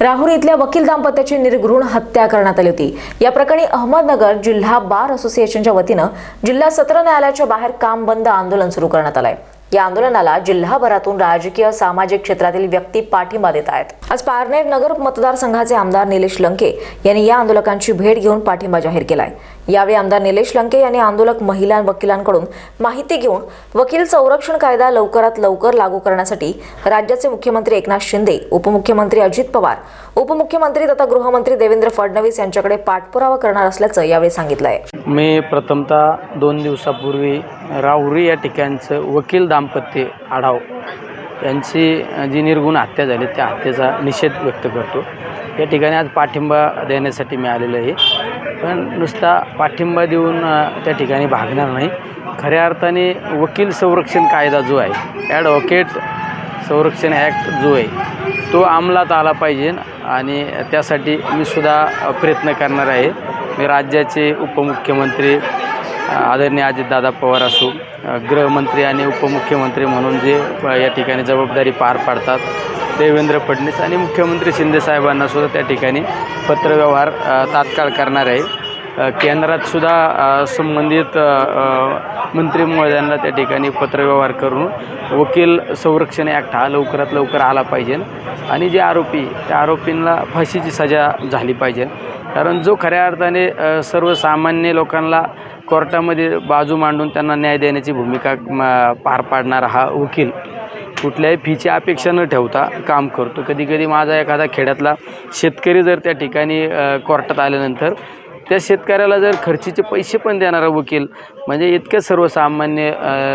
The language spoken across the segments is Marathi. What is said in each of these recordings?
राहुरी इथल्या वकील दाम्पत्याची निर्घृण हत्या करण्यात आली होती. या प्रकरणी अहमदनगर जिल्हा बार असोसिएशनच्या वतीनं जिल्हा सत्र न्यायालयाच्या बाहेर काम बंद आंदोलन सुरू करण्यात आलंय. या आंदोलनाला जिल्हाभरातून राजकीय सामाजिक क्षेत्रातील व्यक्ती पाठिंबा देत आहेत. आज पारनेर नगर मतदारसंघाचे आमदार निलेश लंके यांनी या आंदोलकांची भेट घेऊन पाठिंबा जाहीर केलाय. यावेळी आमदार निलेश लंके यांनी आंदोलक महिला वकिलांकडून माहिती घेऊन वकील संरक्षण कायदा लवकरात लवकर लागू करण्यासाठी राज्याचे मुख्यमंत्री एकनाथ शिंदे उपमुख्यमंत्री अजित पवार उपमुख्यमंत्री तथा गृहमंत्री देवेंद्र फडणवीस यांच्याकडे पाठपुरावा करणार असल्याचं यावेळी सांगितलं आहे मी प्रथमतः दोन दिवसापूर्वी राहुरी या ठिकाणचं वकील दाम्पत्य आढाव. यांची जी निर्गुण हत्या झाली त्या हत्येचा निषेध व्यक्त करतो. या ठिकाणी आज पाठिंबा देण्यासाठी मी आलेलो आहे. पण नुसता पाठिंबा देऊन त्या ठिकाणी भागणार नाही. खऱ्या अर्थाने वकील संरक्षण कायदा जो आहे ॲडव्होकेट संरक्षण ॲक्ट जो आहे तो अंमलात आला पाहिजे आणि त्यासाठी मी सुद्धा प्रयत्न करणार आहे. मी राज्याचे उपमुख्यमंत्री आदरणीय अजितदादा पवार असो गृहमंत्री आणि उपमुख्यमंत्री म्हणून जे या ठिकाणी जबाबदारी पार पाडतात देवेंद्र फडणवीस आणि मुख्यमंत्री शिंदे साहेबांना सुद्धा त्या ठिकाणी पत्रव्यवहार तात्काळ करणार आहे. केंद्रातसुद्धा केंद्रात सुद्धा संबंधित मंत्री महोदयांना त्या ठिकाणी पत्रव्यवहार करून वकील संरक्षण ॲक्ट हा लवकरात लवकर आला पाहिजे. आणि जे आरोपी त्या आरोपींना फाशीची सजा झाली पाहिजे. कारण जो खऱ्या अर्थाने सर्वसामान्य लोकांना कोर्टामध्ये बाजू मांडून त्यांना न्याय देण्याची भूमिका पार पाडणारा हा वकील. कुठल्याही फीची अपेक्षा न ठेवता काम करतो. कधी कधी माझा एखादा खेड्यातला शेतकरी जर त्या ठिकाणी कोर्टात आल्यानंतर त्या शेतकऱ्याला जर खर्चीचे पैसे पण देणारा वकील म्हणजे इतक्या सर्वसामान्य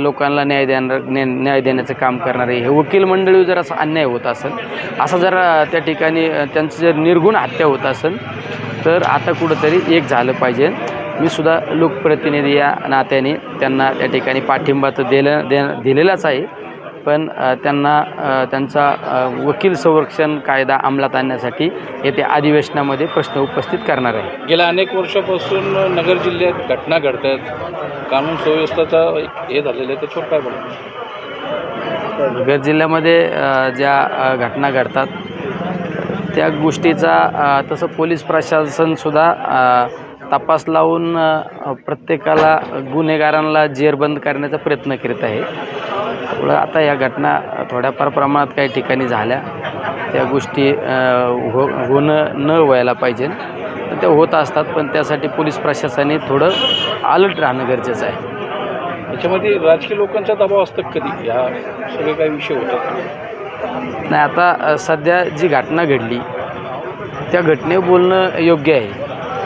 लोकांना न्याय देणार न्याय न्याय देण्याचं काम करणारे हे वकील मंडळी जर असा अन्याय होत असेल असा जर त्या ठिकाणी त्यांचं जर निर्गुण हत्या होत असेल तर आता कुठंतरी एक झालं पाहिजे. मी सुद्धा लोकप्रतिनिधी या नात्याने त्यांना त्या ठिकाणी पाठिंबा तर दिलं दे दिलेलाच आहे. पण त्यांना त्यांचा वकील संरक्षण कायदा अंमलात आणण्यासाठी येत्या अधिवेशनामध्ये प्रश्न उपस्थित करणार आहे. गेल्या अनेक वर्षापासून नगर जिल्ह्यात घटना घडत आहेत कानून सुव्यवस्थेचा हे झालेलं आहे त्याच्यावर काय बोला नगर जिल्ह्यामध्ये ज्या घटना घडतात त्या गोष्टीचा तसं पोलीस प्रशासनसुद्धा तपास लावून प्रत्येकाला गुन्हेगारांना जेरबंद करण्याचा प्रयत्न करीत आहे. त्यामुळं आता या घटना थोड्याफार प्रमाणात काही ठिकाणी झाल्या. त्या गोष्टी हो होणं न व्हायला पाहिजे. तर त्या होत असतात पण त्यासाठी पोलीस प्रशासनाने थोडं अलर्ट राहणं गरजेचं आहे. याच्यामध्ये राजकीय लोकांचा दबाव असतं कधी? ह्या सगळे काही विषय होतात. नाही आता सध्या जी घटना घडली त्या घटने बोलणं योग्य आहे.